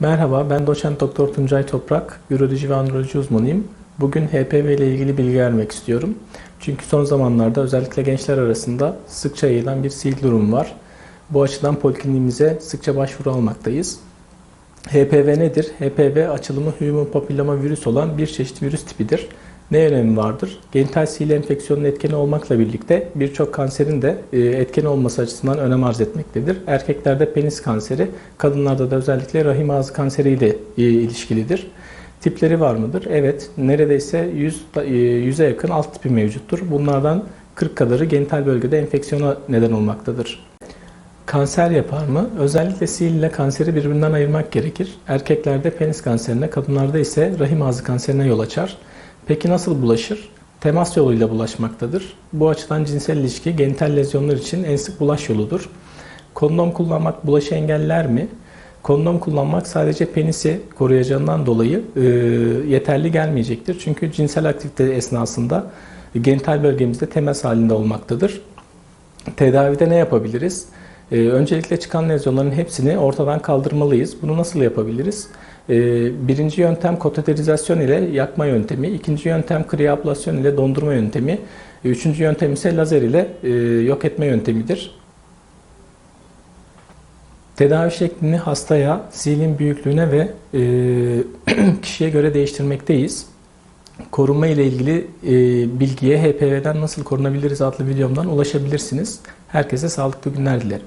Merhaba, ben doçent doktor Tuncay Toprak, üroloji ve androloji uzmanıyım. Bugün HPV ile ilgili bilgi vermek istiyorum. Çünkü son zamanlarda özellikle gençler arasında sıkça yayılan bir sil durum var. Bu açıdan polikliniğimize sıkça başvuru almaktayız. HPV nedir? HPV açılımı human papilloma virüs olan bir çeşit virüs tipidir. Ne önemi vardır? Genital sihirli enfeksiyonun etkeni olmakla birlikte birçok kanserin de e, etkeni olması açısından önem arz etmektedir. Erkeklerde penis kanseri, kadınlarda da özellikle rahim ağzı kanseriyle e, ilişkilidir. Tipleri var mıdır? Evet, neredeyse 100, e, 100'e yakın alt tipi mevcuttur. Bunlardan 40 kadarı genital bölgede enfeksiyona neden olmaktadır. Kanser yapar mı? Özellikle sil ile kanseri birbirinden ayırmak gerekir. Erkeklerde penis kanserine, kadınlarda ise rahim ağzı kanserine yol açar. Peki nasıl bulaşır? Temas yoluyla bulaşmaktadır. Bu açıdan cinsel ilişki genital lezyonlar için en sık bulaş yoludur. Kondom kullanmak bulaşı engeller mi? Kondom kullanmak sadece penisi koruyacağından dolayı e, yeterli gelmeyecektir. Çünkü cinsel aktivite esnasında genital bölgemizde temas halinde olmaktadır. Tedavide ne yapabiliriz? Ee, öncelikle çıkan lezyonların hepsini ortadan kaldırmalıyız. Bunu nasıl yapabiliriz? Ee, birinci yöntem kateterizasyon ile yakma yöntemi, ikinci yöntem kriablasyon ile dondurma yöntemi, üçüncü yöntem ise lazer ile e, yok etme yöntemidir. Tedavi şeklini hastaya, silin büyüklüğüne ve e, kişiye göre değiştirmekteyiz. Korunma ile ilgili e, bilgiye HPV'den nasıl korunabiliriz adlı videomdan ulaşabilirsiniz. Herkese sağlıklı günler dilerim.